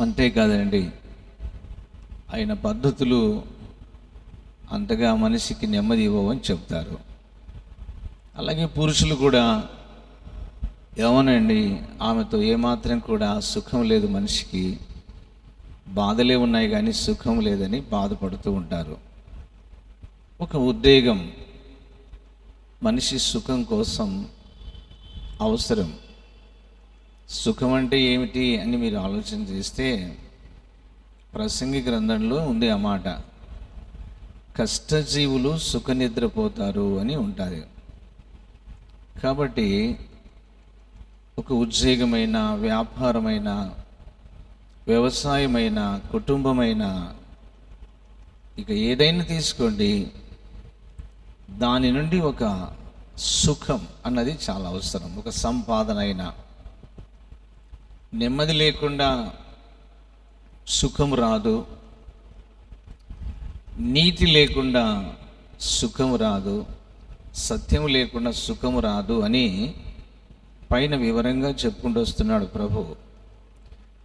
అంతేకాదండి ఆయన పద్ధతులు అంతగా మనిషికి నెమ్మది ఇవ్వవని చెప్తారు. అలాగే పురుషులు కూడా ఏమోనండి ఆమెతో ఏమాత్రం కూడా సుఖం లేదు మనిషికి. బాధలే ఉన్నాయి కానీ సుఖం లేదని బాధపడుతూ ఉంటారు. ఒక ఉద్వేగం మనిషి సుఖం కోసం అవసరం. సుఖం అంటే ఏమిటి అని మీరు ఆలోచన చేస్తే ప్రసంగి గ్రంథంలో ఉంది ఆ మాట. కష్టజీవులు సుఖ నిద్రపోతారు అని ఉంటుంది. కాబట్టి ఒక ఉద్యోగమైన వ్యాపారమైన వ్యవసాయమైన కుటుంబమైన ఇక ఏదైనా తీసుకోండి దాని నుండి ఒక సుఖం అన్నది చాలా అవసరం. ఒక సంపాదన అయినా. నెమ్మది లేకుండా సుఖం రాదు. నీతి లేకుండా సుఖం రాదు. సత్యం లేకుండా సుఖం రాదు అని పైన వివరంగా చెప్పుకుంటూ వస్తున్నాడు ప్రభు.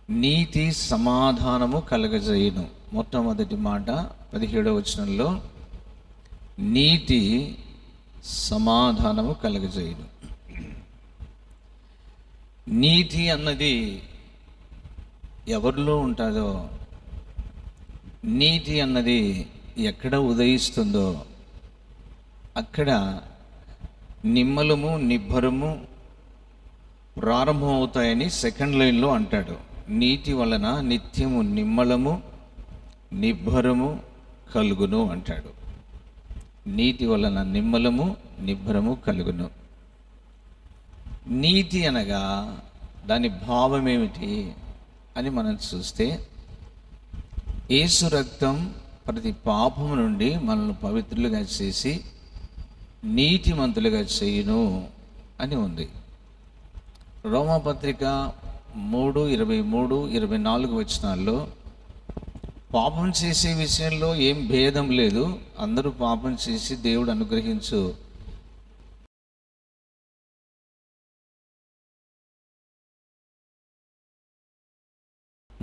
నీతి సమాధానము కలగజేయును. మొట్టమొదటి మాట పదిహేడవ వచనంలో నీతి సమాధానము కలగజేయును. నీతి అన్నది ఎవరిలో ఉంటుందో నీతి అన్నది ఎక్కడ ఉదయిస్తుందో అక్కడ నిమ్మలము నిబ్బరము ప్రారంభమవుతాయని సెకండ్ లైన్లో అంటాడు. నీతి వలన నిత్యము నిమ్మలము నిబ్బరము కలుగును అంటాడు. నీతి వలన నిమ్మలము నిబ్బరము కలుగును. నీతి అనగా దాని భావం ఏమిటి అని మనం చూస్తే ఏసు రక్తం ప్రతి పాపము నుండి మనల్ని పవిత్రులుగా చేసి నీతిమంతులుగా చేయును అని ఉంది. రోమపత్రిక మూడు ఇరవై మూడు ఇరవై నాలుగు వచనాల్లో పాపం చేసే విషయంలో ఏం భేదం లేదు అందరూ పాపం చేసి దేవుడు అనుగ్రహించు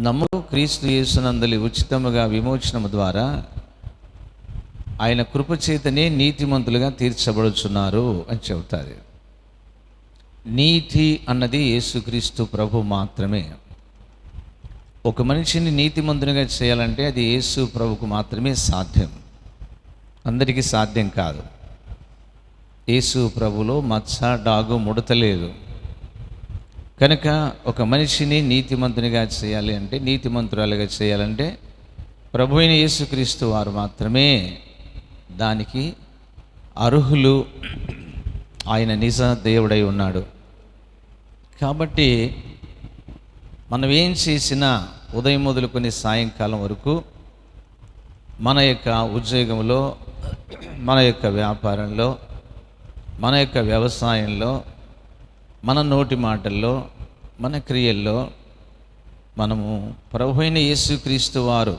నమ్ము క్రీస్తు యేసునందలి ఉచితముగా విమోచనము ద్వారా ఆయన కృపచేతనే నీతిమంతులుగా తీర్చబడుచున్నారు అని చెబుతారు. నీతి అన్నది యేసుక్రీస్తు ప్రభు మాత్రమే. ఒక మనిషిని నీతిమంతునిగా చేయాలంటే అది యేసు ప్రభుకు మాత్రమే సాధ్యం. అందరికీ సాధ్యం కాదు. యేసు ప్రభులో మచ్చ డాగు ముడతలేదు కనుక ఒక మనిషిని నీతిమంతునిగా చేయాలి అంటే నీతిమంతురాలుగా చేయాలంటే ప్రభు అయిన యేసుక్రీస్తు వారు మాత్రమే దానికి అర్హులు. ఆయన నిజ దేవుడై ఉన్నాడు. కాబట్టి మనం ఏం చేసినా ఉదయం మొదలుకొని సాయంకాలం వరకు మన యొక్క ఉద్యోగంలో మన యొక్క వ్యాపారంలో మన యొక్క వ్యవసాయంలో మన నోటి మాటల్లో మన క్రియల్లో మనము ప్రభు అయిన యేసుక్రీస్తు వారు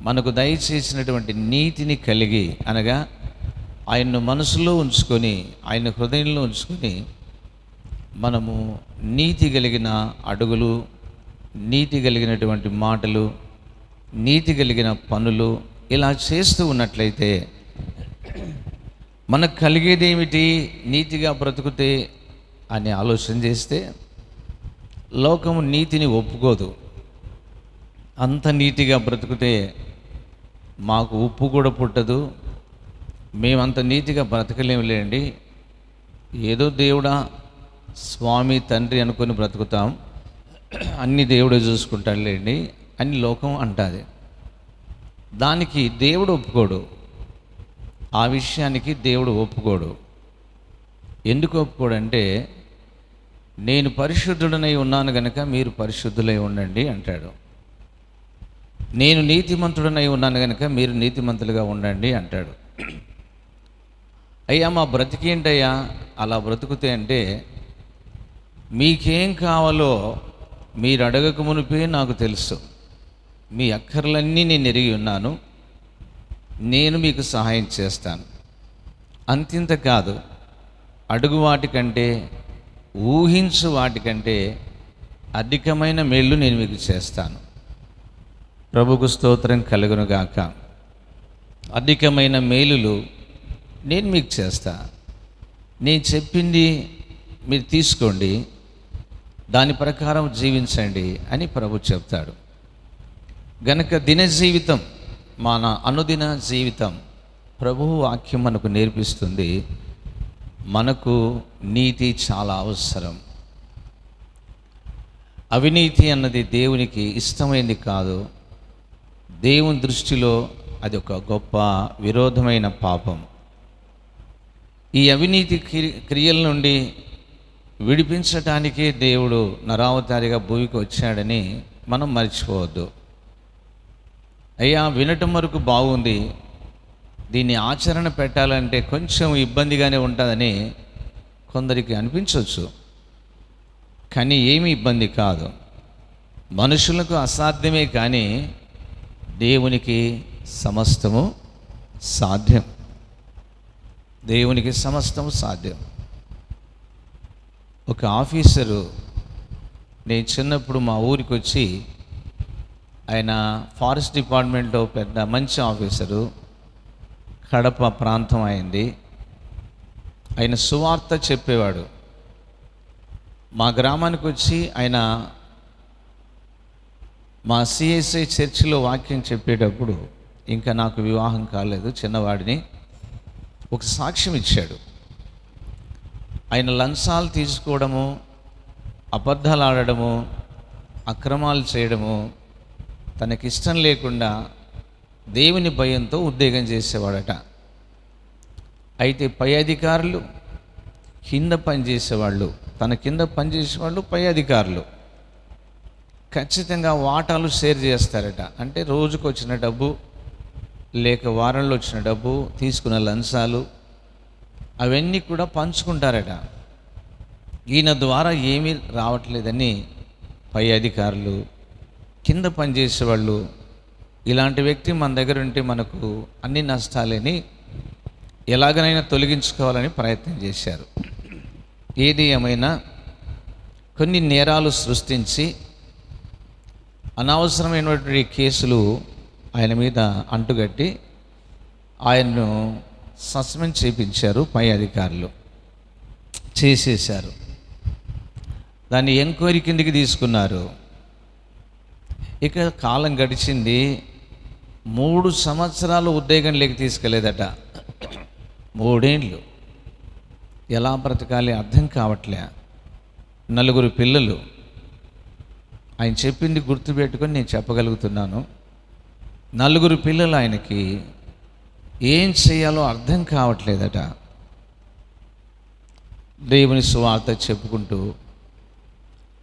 మనకు దయచేసినటువంటి నీతిని కలిగి అనగా ఆయన్ను మనసులో ఉంచుకొని ఆయన హృదయంలో ఉంచుకొని మనము నీతి కలిగిన అడుగులు నీతి కలిగినటువంటి మాటలు నీతి కలిగిన పనులు ఇలా చేస్తూ ఉన్నట్లయితే మనకు కలిగేది ఏమిటి నీతిగా బ్రతుకుతే అని ఆలోచన చేస్తే లోకము నీతిని ఒప్పుకోదు. అంత నీతిగా బ్రతుకుతే మాకు ఉప్పు కూడా పుట్టదు. మేమంత నీతిగా బ్రతకలేములేండి. ఏదో దేవుడా స్వామి తండ్రి అనుకొని బ్రతుకుతాం. అన్ని దేవుడే చూసుకుంటాడులేండి అని లోకం అంటుంది. దానికి దేవుడు ఒప్పుకోడు. ఆ విషయానికి దేవుడు ఒప్పుకోడు. ఎందుకు ఒప్పుకోడంటే నేను పరిశుద్ధుడనై ఉన్నాను గనక మీరు పరిశుద్ధులై ఉండండి అంటాడు. నేను నీతిమంతుడనై ఉన్నాను గనక మీరు నీతిమంతులుగా ఉండండి అంటాడు. అయ్యా మా బ్రతికేంటయ్యా? అలా బ్రతుకుతే అంటే మీకేం కావాలో మీరు అడగక మునిపే నాకు తెలుసు. మీ అక్కర్లన్నీ నేను ఎరిగి ఉన్నాను. నేను మీకు సహాయం చేస్తాను. అంతింత కాదు అడుగు వాటికంటే ఊహించు వాటికంటే అధికమైన మేళ్ళు నేను మీకు చేస్తాను. ప్రభుకు స్తోత్రం కలుగునుగాక. అధికమైన మేలులు నేను మీకు చేస్తా. నేను చెప్పింది మీరు తీసుకోండి. దాని ప్రకారం జీవించండి అని ప్రభు చెప్తాడు. గనక దిన జీవితం మన అనుదిన జీవితం ప్రభువు వాక్యం మనకు నేర్పిస్తుంది. మనకు నీతి చాలా అవసరం. అవినీతి అన్నది దేవునికి ఇష్టమైంది కాదు. దేవుని దృష్టిలో అది ఒక గొప్ప విరోధమైన పాపం. ఈ అవినీతి క్రి- క్రియల నుండి విడిపించటానికే దేవుడు నరావతారిగా భూమికి వచ్చాడని మనం మర్చిపోవద్దు. అయ్యా వినటం వరకు బాగుంది. దీన్ని ఆచరణ పెట్టాలంటే కొంచెం ఇబ్బందిగానే ఉంటుందని కొందరికి అనిపించవచ్చు కానీ ఏమి ఇబ్బంది కాదు. మనుషులకు అసాధ్యమే కానీ దేవునికి సమస్తము సాధ్యం. దేవునికి సమస్తము సాధ్యం. ఒక ఆఫీసరు నేను చిన్నప్పుడు మా ఊరికి వచ్చి ఆయన ఫారెస్ట్ డిపార్ట్మెంట్లో పెద్ద మంచి ఆఫీసరు కడప ప్రాంతం అయింది. ఆయన సువార్త చెప్పేవాడు. మా గ్రామానికి వచ్చి ఆయన మా సిఎస్ఐ చర్చిలో వాక్యం చెప్పేటప్పుడు ఇంకా నాకు వివాహం కాలేదు చిన్నవాడిని. ఒక సాక్ష్యం ఇచ్చాడు. ఆయన లంచాలు తీసుకోవడము అబద్ధాలు ఆడడము అక్రమాలు చేయడము తనకిష్టం లేకుండా దేవుని భయంతో ఉద్యోగం చేసేవాడట. అయితే పై అధికారులు కింద పనిచేసేవాళ్ళు తన కింద పనిచేసేవాళ్ళు పై అధికారులు. ఖచ్చితంగా వాటాలు షేర్ చేస్తారట. అంటే రోజుకు వచ్చిన డబ్బు లేక వారంలో వచ్చిన డబ్బు తీసుకున్న లంచాలు అవన్నీ కూడా పంచుకుంటారట. ఈయన ద్వారా ఏమీ రావట్లేదని పై అధికారులు కింద పనిచేసేవాళ్ళు ఇలాంటి వ్యక్తి మన దగ్గర ఉంటే మనకు అన్ని నష్టాలని ఎలాగనైనా తొలగించుకోవాలని ప్రయత్నం చేశారు. ఏది ఏమైనా కొన్ని నేరాలు సృష్టించి అనవసరమైనటువంటి కేసులు ఆయన మీద అంటుగట్టి ఆయన్ను సస్పెండ్ చేయించారు పై అధికారులు. చేసేశారు. దాన్ని ఎంక్వైరీ కిందికి తీసుకున్నారు. ఇక కాలం గడిచింది. మూడు సంవత్సరాలు ఉద్యోగంలోకి తీసుకెళ్ళేదట మూడేండ్లు. ఎలా బ్రతకాలి అర్థం కావట్లే. నలుగురు పిల్లలు. ఆయన చెప్పింది గుర్తుపెట్టుకొని నేను చెప్పగలుగుతున్నాను. నలుగురు పిల్లలు ఆయనకి ఏం చేయాలో అర్థం కావట్లేదట. దేవుని సువార్త చెప్పుకుంటూ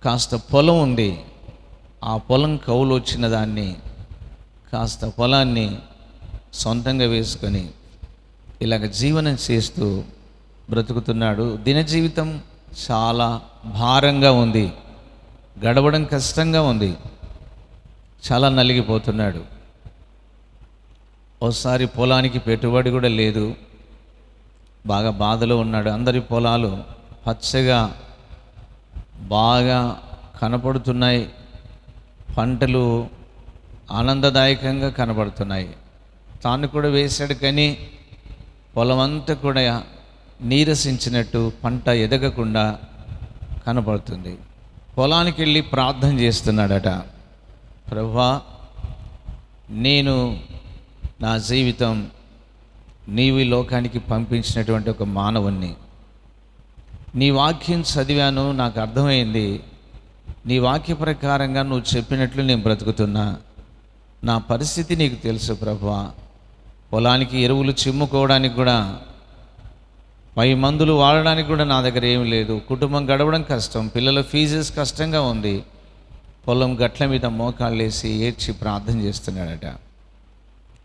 కాస్త పొలం ఉంది. ఆ పొలం కౌలు వచ్చిన దాన్ని కాస్త పొలాన్ని సొంతంగా వేసుకొని ఇలాగ జీవనం చేస్తూ బ్రతుకుతున్నాడు. దిన జీవితం చాలా భారంగా ఉంది. గడవడం కష్టంగా ఉంది. చాలా నలిగిపోతున్నాడు. ఓసారి పొలానికి పెట్టుబడి కూడా లేదు. బాగా బాధలో ఉన్నాడు. అందరి పొలాలు పచ్చగా బాగా కనపడుతున్నాయి. పంటలు ఆనందదాయకంగా కనబడుతున్నాయి. తాను కూడా వేశాడు కానీ పొలమంతా కూడా నీరసించినట్టు పంట ఎదగకుండా కనబడుతుంది. పొలానికి వెళ్ళి ప్రార్థన చేస్తున్నాడట. ప్రభా నేను నా జీవితం నీవు లోకానికి పంపించినటువంటి ఒక మానవుణ్ణి. నీ వాక్యం చదివాను నాకు అర్థమైంది. నీ వాక్య ప్రకారంగా నువ్వు చెప్పినట్లు నేను బ్రతుకుతున్నా. నా పరిస్థితి నీకు తెలుసు ప్రభా పొలానికి ఎరువులు చిమ్ముకోవడానికి కూడా పై మందులు వాడడానికి కూడా నా దగ్గర ఏమీ లేదు. కుటుంబం గడవడం కష్టం పిల్లల ఫీజెస్ కష్టంగా ఉంది. పొలం గట్ల మీద మోకాళ్ళు వేసి ఏడ్చి ప్రార్థన చేస్తున్నాడట.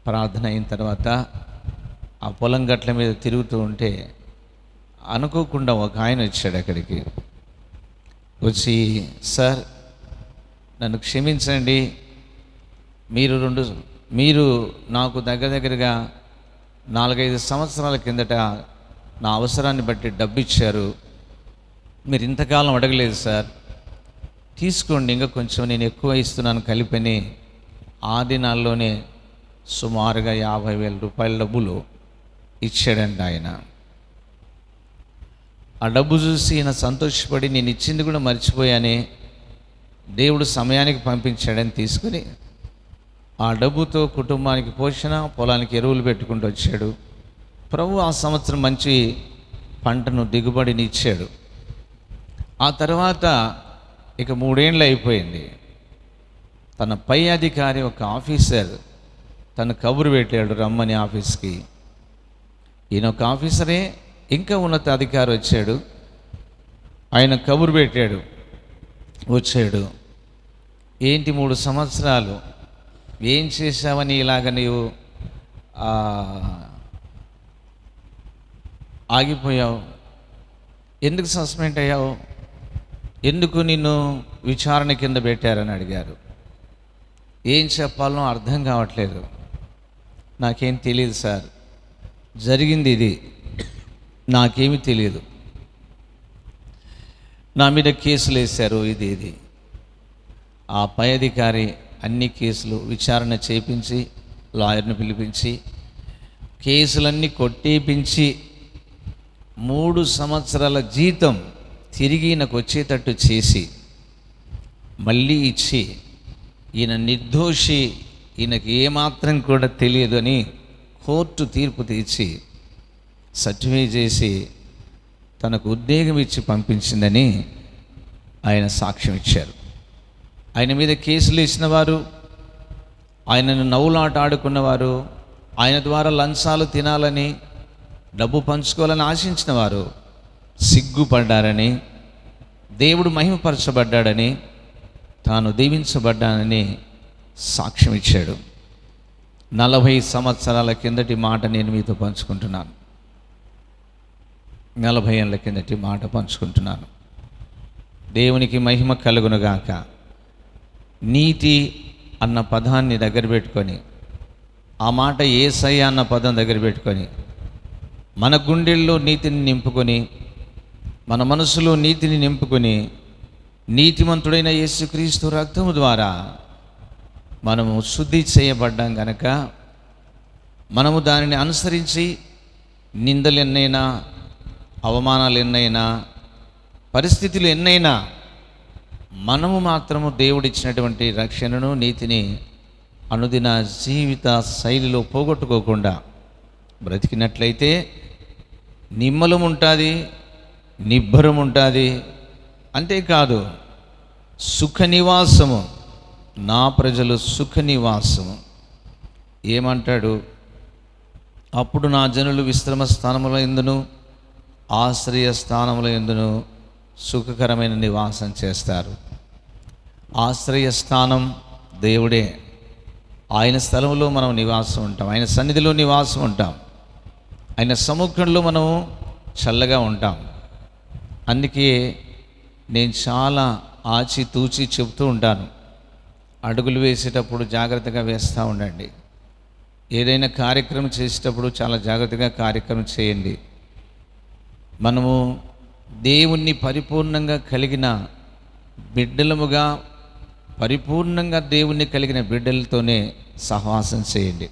ప్రార్థన అయిన తర్వాత ఆ పొలం గట్ల మీద తిరుగుతూ ఉంటే అనుకోకుండా ఒక ఆయన వచ్చాడు అక్కడికి. వచ్చి సార్ నన్ను క్షమించండి. మీరు రెండు మీరు నాకు దగ్గర దగ్గరగా నాలుగైదు సంవత్సరాల కిందట నా అవసరాన్ని బట్టి డబ్బు ఇచ్చారు మీరు ఇంతకాలం అడగలేదు సార్. తీసుకోండి ఇంకా కొంచెం నేను ఎక్కువ ఇస్తున్నాను కలిపని. ఆ దినాల్లోనే సుమారుగా యాభై వేల రూపాయల డబ్బులు ఇచ్చాడండి ఆయన. ఆ డబ్బు చూసి ఈయన సంతోషపడి నేను ఇచ్చింది కూడా మర్చిపోయానే దేవుడు సమయానికి పంపించాడని తీసుకుని ఆ డబ్బుతో కుటుంబానికి పోషణ పొలానికి ఎరువులు పెట్టుకుంటూ వచ్చాడు. ప్రభు ఆ సంవత్సరం మంచి పంటను దిగుబడిని ఇచ్చాడు. ఆ తర్వాత ఇక మూడేళ్ళు అయిపోయింది. తన పై అధికారి ఒక ఆఫీసర్ తన కబురు పెట్టాడు రమ్మని ఆఫీస్కి. ఈయన ఒక ఆఫీసరే ఇంకా ఉన్నత అధికారి వచ్చాడు. ఆయన కబురు పెట్టాడు వచ్చాడు. ఏంటి మూడు సంవత్సరాలు? ఏం చేశావని ఇలాగ నీవు ఆగిపోయావు? ఎందుకు సస్పెండ్ అయ్యావు? ఎందుకు నిన్ను విచారణ కింద పెట్టారని అడిగారు. ఏం చెప్పాలో అర్థం కావట్లేదు. నాకేం తెలియదు సార్. జరిగింది ఇది. నాకేమీ తెలియదు నా మీద కేసులు వేశారు ఇది ఇది. ఆ పై అధికారి అన్ని కేసులు విచారణ చేపించి లాయర్ని పిలిపించి కేసులన్నీ కొట్టేపించి మూడు సంవత్సరాల జీతం తిరిగి నాకు వచ్చేటట్టు చేసి మళ్ళీ ఇచ్చి ఈయన నిర్దోషి ఈయనకి ఏమాత్రం కూడా తెలియదు అని కోర్టు తీర్పు తీర్చి సర్టిఫై చేసి తనకు ఉద్వేగం ఇచ్చి పంపించిందని ఆయన సాక్ష్యం ఇచ్చారు. ఆయన మీద కేసులు ఇచ్చిన వారు ఆయనను నవ్వులాట ఆడుకున్నవారు ఆయన ద్వారా లంచాలు తినాలని డబ్బు పంచుకోవాలని ఆశించిన వారు సిగ్గుపడ్డారని దేవుడు మహిమపరచబడ్డాడని తాను దీవించబడ్డానని సాక్ష్యం ఇచ్చాడు. నలభై సంవత్సరాల కిందటి మాట నేను మీతో పంచుకుంటున్నాను. నలభై ఏళ్ళ కిందటి మాట పంచుకుంటున్నాను. దేవునికి మహిమ కలుగునుగాక. నీతి అన్న పదాన్ని దగ్గర పెట్టుకొని ఆ మాట ఏసయ్య అన్న పదం దగ్గర పెట్టుకొని మన గుండెల్లో నీతిని నింపుకొని మన మనసులో నీతిని నింపుకొని నీతిమంతుడైన యేసుక్రీస్తు రక్తము ద్వారా మనము శుద్ధి చేయబడ్డాం గనక మనము దానిని అనుసరించి నిందలు ఎన్నైనా అవమానాలు ఎన్నైనా పరిస్థితులు ఎన్నైనా మనము మాత్రము దేవుడిచ్చినటువంటి రక్షణను నీతిని అనుదిన జీవిత శైలిలో పోగొట్టుకోకుండా బ్రతికినట్లయితే నిమ్మలం ఉంటుంది నిబ్బరం ఉంటుంది అంతేకాదు సుఖ నివాసము నా ప్రజలు సుఖ నివాసము ఏమంటాడు? అప్పుడు నా జనులు విశ్రమ స్థానముల ఎందును? ఆశ్రయ స్థానముల ఎందును? సుఖకరమైన నివాసం చేస్తారు. ఆశ్రయ స్థానం దేవుడే. ఆయన స్థలంలో మనం నివాసం ఉంటాం. ఆయన సన్నిధిలో నివాసం ఉంటాం. ఆయన సముఖంలో మనం చల్లగా ఉంటాం. అందుకే నేను చాలా ఆచి తూచి చెబుతూ ఉంటాను. అడుగులు వేసేటప్పుడు జాగ్రత్తగా వేస్తూ ఉండండి. ఏదైనా కార్యక్రమం చేసేటప్పుడు చాలా జాగ్రత్తగా కార్యక్రమం చేయండి. మనము దేవుణ్ణి పరిపూర్ణంగా కలిగిన బిడ్డలముగా పరిపూర్ణంగా దేవుణ్ణి కలిగిన బిడ్డలతోనే సహవాసం చేయండి.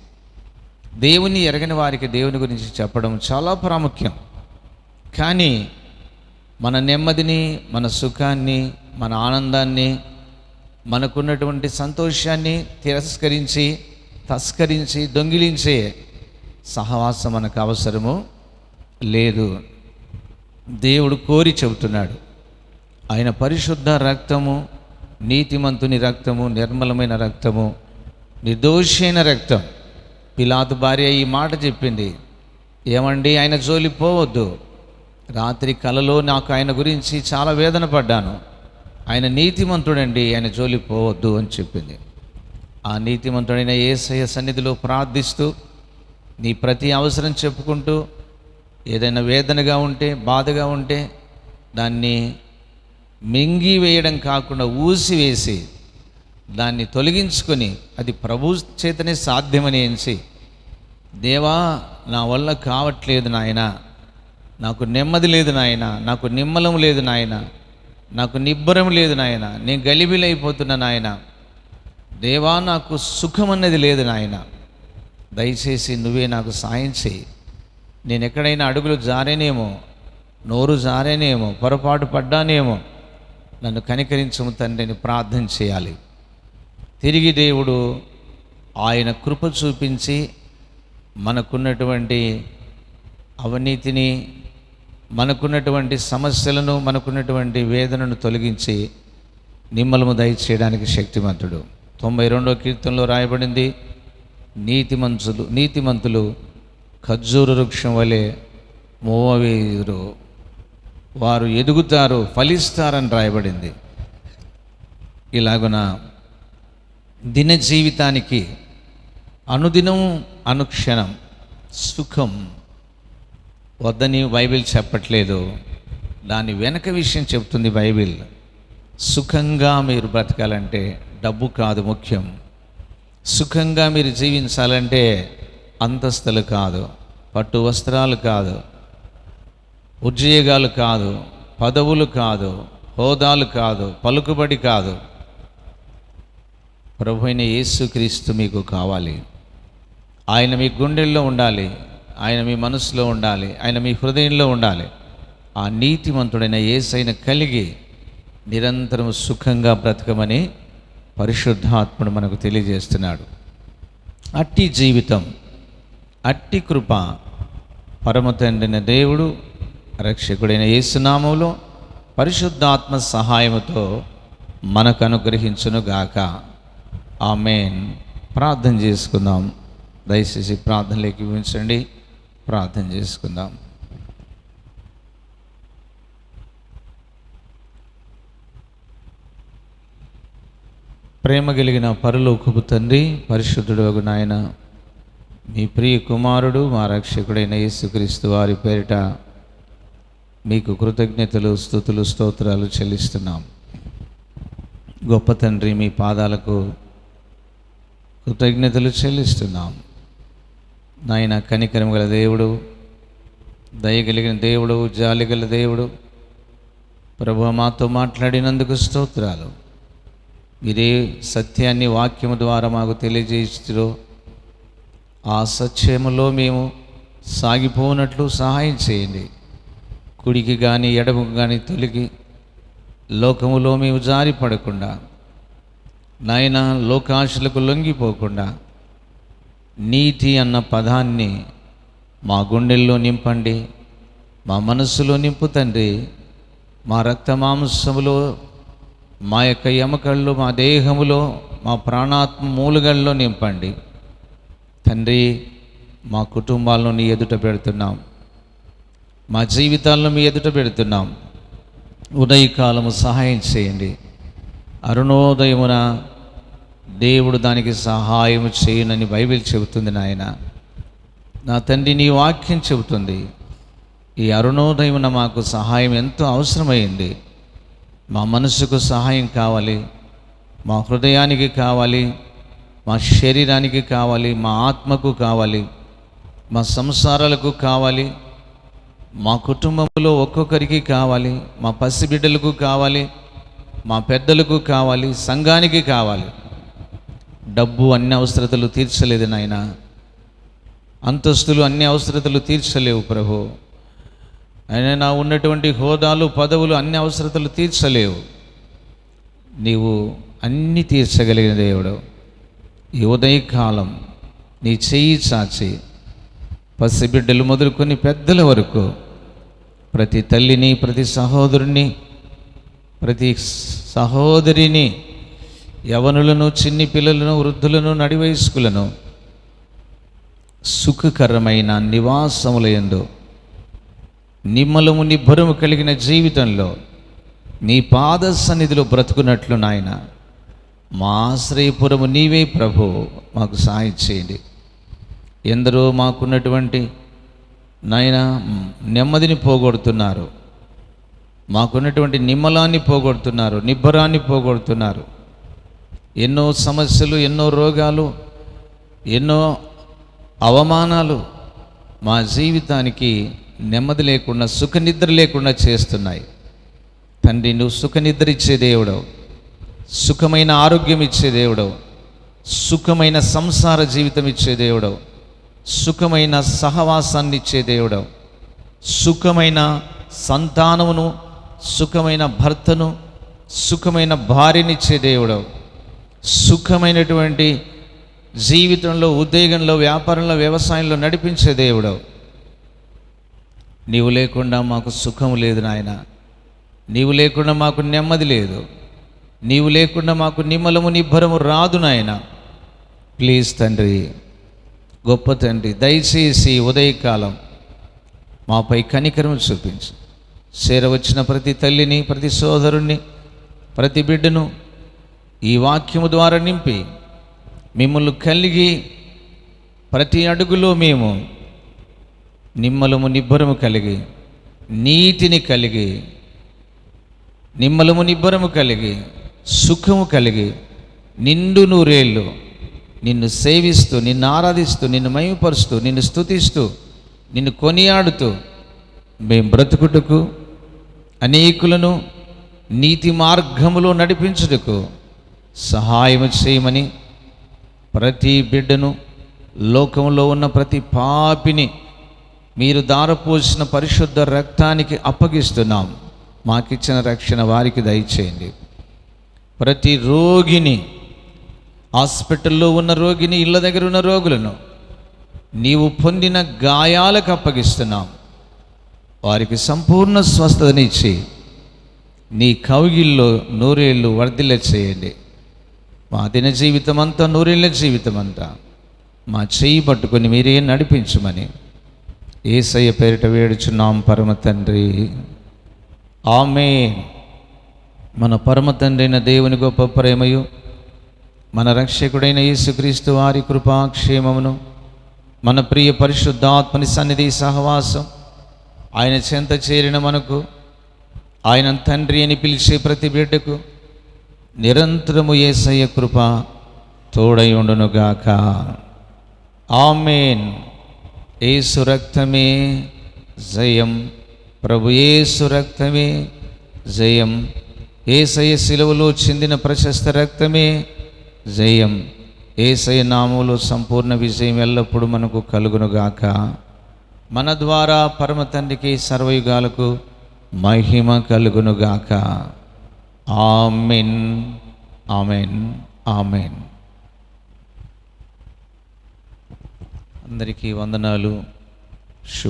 దేవుని ఎరగని వారికి దేవుని గురించి చెప్పడం చాలా ప్రాముఖ్యం. కానీ మన నెమ్మదిని మన సుఖాన్ని మన ఆనందాన్ని మనకున్నటువంటి సంతోషాన్ని తిరస్కరించి తస్కరించి దొంగిలించే సహవాసం మనకు అవసరము లేదు. దేవుడు కోరి చెబుతున్నాడు. ఆయన పరిశుద్ధ రక్తము నీతిమంతుని రక్తము నిర్మలమైన రక్తము నిర్దోషైన రక్తం. పిలాతు భార్య ఈ మాట చెప్పింది. ఏమండి ఆయన జోలి పోవద్దు. రాత్రి కలలో నాకు ఆయన గురించి చాలా వేదన పడ్డాను. ఆయన నీతిమంతుడండి ఆయన జోలి పోవద్దు అని చెప్పింది. ఆ నీతిమంతుడైన ఏసయ్య సన్నిధిలో ప్రార్థిస్తూ నీ ప్రతి అవసరం చెప్పుకుంటూ ఏదైనా వేదనగా ఉంటే బాధగా ఉంటే దాన్ని మింగి వేయడం కాకుండా ఊసివేసి దాన్ని తొలగించుకొని అది ప్రభు చేతనే సాధ్యమనేసి దేవా నా వల్ల కావట్లేదు నాయన. నాకు నెమ్మది లేదు నాయన. నాకు నిమ్మలం లేదు నాయన. నాకు నిబ్బరం లేదు నాయన. నేను గలిబిలైపోతున్నా నాయన. దేవా నాకు సుఖం అన్నది లేదు నాయన. దయచేసి నువ్వే నాకు సాయం చేయి. నేను ఎక్కడైనా అడుగులు జారేనేమో నోరు జారేనేమో పొరపాటు పడ్డానేమో నన్ను కనికరించము తండ్రిని ప్రార్థన చేయాలి. తిరిగి దేవుడు ఆయన కృప చూపించి మనకున్నటువంటి అవినీతిని మనకున్నటువంటి సమస్యలను మనకున్నటువంటి వేదనను తొలగించి నిమ్మలము దయచేయడానికి శక్తిమంతుడు. తొంభై రెండో కీర్తనలో రాయబడింది నీతిమంతులు నీతిమంతులు ఖర్జూర వృక్షం వలె మోవవేయురు వారు ఎదుగుతారు ఫలిస్తారని రాయబడింది. ఇలాగున దిన జీవితానికి అనుదినం అనుక్షణం సుఖం. వద్దని బైబిల్ చెప్పట్లేదు. దాని వెనక విషయం చెప్తుంది బైబిల్. సుఖంగా మీరు బ్రతకాలంటే డబ్బు కాదు ముఖ్యం. సుఖంగా మీరు జీవించాలంటే అంతస్తులు కాదు పట్టు వస్త్రాలు కాదు ఉద్యోగాలు కాదు పదవులు కాదు హోదాలు కాదు పలుకుబడి కాదు. ప్రభు అయిన యేసుక్రీస్తు మీకు కావాలి. ఆయన మీ గుండెల్లో ఉండాలి ఆయన మీ మనసులో ఉండాలి ఆయన మీ హృదయంలో ఉండాలి. ఆ నీతిమంతుడైన ఏసైన కలిగి నిరంతరం సుఖంగా బ్రతకమని పరిశుద్ధాత్ముడు మనకు తెలియజేస్తున్నాడు. అట్టి జీవితం అట్టి కృప పరమ తండ్రిన దేవుడు రక్షకుడైన యేసునామంలో పరిశుద్ధాత్మ సహాయముతో మనకు అనుగ్రహించునుగాక ఆమెన్. ప్రార్థన చేసుకుందాం. దయచేసి ప్రార్థనలోకి ఉంచండి ప్రార్థన చేసుకుందాం. ప్రేమ కలిగిన పరలోకపు తండ్రి పరిశుద్ధుడు నాయన మీ ప్రియ కుమారుడు మా రక్షకుడైన యేసుక్రీస్తు వారి పేరిట మీకు కృతజ్ఞతలు స్థుతులు స్తోత్రాలు చెల్లిస్తున్నాం. గొప్ప తండ్రి మీ పాదాలకు కృతజ్ఞతలు చెల్లిస్తున్నాం. నాయన కనికరం గల దేవుడు దయగలిగిన దేవుడు జాలి గల దేవుడు ప్రభు మాతో మాట్లాడినందుకు స్తోత్రాలు. మీరే సత్యాన్ని వాక్యము ద్వారా మాకు తెలియజేస్తురో ఆ సత్యములో మేము సాగిపోనట్లు సహాయం చేయండి. కుడికి కానీ ఎడమకు కానీ తొలిగి లోకములో మేము జారిపడకుండా నాయన లోకాశలకు లొంగిపోకుండా నీతి అన్న పదాన్ని మా గుండెల్లో నింపండి మా మనస్సులో నింపు తండ్రి. మా రక్త మాంసములో మా యొక్క ఎముకల్లో మా దేహములో మా ప్రాణాత్మ మూలుగల్లో నింపండి. తండ్రి మా కుటుంబాలను నీ ఎదుట పెడుతున్నాం. మా జీవితాలను మీ ఎదుట పెడుతున్నాం. ఉదయకాలము సహాయం చేయండి. అరుణోదయమున దేవుడు దానికి సహాయం చేయనని బైబిల్ చెబుతుంది నాయన. నా తండ్రి నీ వాక్యం చెబుతుంది. ఈ అరుణోదయమున మాకు సహాయం ఎంతో అవసరమైంది. మా మనసుకు సహాయం కావాలి. మా హృదయానికి కావాలి. మా శరీరానికి కావాలి మా ఆత్మకు కావాలి మా సంసారాలకు కావాలి మా కుటుంబంలో ఒక్కొక్కరికి కావాలి మా పసిబిడ్డలకు కావాలి మా పెద్దలకు కావాలి సంఘానికి కావాలి. డబ్బు అన్ని అవసరతలు తీర్చలేదు నాయన. అంతస్తులు అన్ని అవసరతలు తీర్చలేవు ప్రభు. అయినా నా ఉన్నటువంటి హోదాలు పదవులు అన్ని అవసరతలు తీర్చలేవు. నీవు అన్నీ తీర్చగలిగిన దేవుడు. ఈ ఉదయకాలం నీ చేయి చాచి పసిబిడ్డలు మొదలుకొని పెద్దల వరకు ప్రతి తల్లిని ప్రతి సహోదరుని ప్రతి సహోదరిని యవనులను చిన్ని పిల్లలను వృద్ధులను నడివయస్కులను సుఖకరమైన నివాసములయందు నిమ్మలము నిబ్బరము కలిగిన జీవితంలో నీ పాద సన్నిధిలో బ్రతుకున్నట్లు నాయన. మా ఆశ్రయపురము నీవే ప్రభు మాకు సహాయం చేయండి. ఎందరో మాకున్నటువంటి నాయన నెమ్మదిని పోగొడుతున్నారు. మాకున్నటువంటి నిమ్మలాన్ని పోగొడుతున్నారు నిబ్బరాన్ని పోగొడుతున్నారు. ఎన్నో సమస్యలు ఎన్నో రోగాలు ఎన్నో అవమానాలు మా జీవితానికి నెమ్మది లేకుండా సుఖనిద్ర లేకుండా చేస్తున్నాయి. తండ్రి నువ్వు సుఖనిద్ర ఇచ్చే దేవుడవు. సుఖమైన ఆరోగ్యం ఇచ్చే దేవుడవు. సుఖమైన సంసార జీవితం ఇచ్చే దేవుడవు. సుఖమైన సహవాసాన్ని ఇచ్చే దేవుడవు. సుఖమైన సంతానమును సుఖమైన భర్తను సుఖమైన భార్యనిచ్చే దేవుడవు. సుఖమైనటువంటి జీవితంలో ఉద్యోగంలో వ్యాపారంలో వ్యవసాయంలో నడిపించే దేవుడవు. నీవు లేకుండా మాకు సుఖం లేదు నాయన. నీవు లేకుండా మాకు నెమ్మది లేదు. నీవు లేకుండా మాకు నిమ్మలము నిబ్బరము రాదు నాయన. ప్లీజ్ తండ్రి గొప్ప తండ్రి దయచేసి ఉదయకాలం మాపై కనికరం చూపించు. చేరవచ్చిన ప్రతి తల్లిని ప్రతి సోదరుణ్ణి ప్రతి బిడ్డను ఈ వాక్యము ద్వారా నింపి మిమ్మల్ని కలిగి ప్రతి అడుగులో మేము నిమ్మలము నిబ్బరము కలిగి నీతిని కలిగి నిమ్మలము నిబ్బరము కలిగి సుఖము కలిగి నిండు నూరేళ్ళు నిన్ను సేవిస్తూ నిన్ను ఆరాధిస్తూ నిన్ను మయపరుస్తూ నిన్ను స్తుతిస్తూ నిన్ను కొనియాడుతూ మేము బ్రతుకుటకు అనేకులను నీతి మార్గములో నడిపించుటకు సహాయం చేయమని ప్రతి బిడ్డను లోకంలో ఉన్న ప్రతి పాపిని మీరు దారపోసిన పరిశుద్ధ రక్తానికి అప్పగిస్తున్నాం. మాకిచ్చిన రక్షణ వారికి దయచేయండి. ప్రతి రోగిని హాస్పిటల్లో ఉన్న రోగిని ఇళ్ళ దగ్గర ఉన్న రోగులను నీవు పొందిన గాయాలకు అప్పగిస్తున్నాం. వారికి సంపూర్ణ స్వస్థతనిచ్చి నీ కౌగిల్లో నూరేళ్ళు వర్ధిల్ల చేయండి. మా దిన జీవితం అంతా నూరేళ్ళ జీవితం అంతా మా చేయి పట్టుకొని మీరే నడిపించమని ఏసయ్య పేరిట వేడుచున్నాం పరమ తండ్రి. ఆమె మన పరమ తండ్రైన దేవుని గొప్ప ప్రేమయు మన రక్షకుడైన యేసుక్రీస్తు వారి కృపాక్షేమమును మన ప్రియ పరిశుద్ధాత్మని సన్నిధి సహవాసం ఆయన చెంత చేరిన మనకు ఆయన తండ్రి అని పిలిచే ప్రతి బిడ్డకు నిరంతరము ఏసయ్య కృప తోడై ఉండునుగాక. ఆమెన్. ఏసు రక్తమే జయం. ప్రభు ఏసు రక్తమే జయం. ఏసయ శిలువలో చెందిన ప్రశస్త రక్తమే జయం. ఏసయ నామములో సంపూర్ణ విజయం ఎల్లప్పుడూ మనకు కలుగునుగాక. మన ద్వారా పరమ తండ్రికి సర్వయుగాలకు మహిమ కలుగునుగాక. ఆమెన్. ఆమెన్. ఆమెన్. అందరికీ వందనాలు.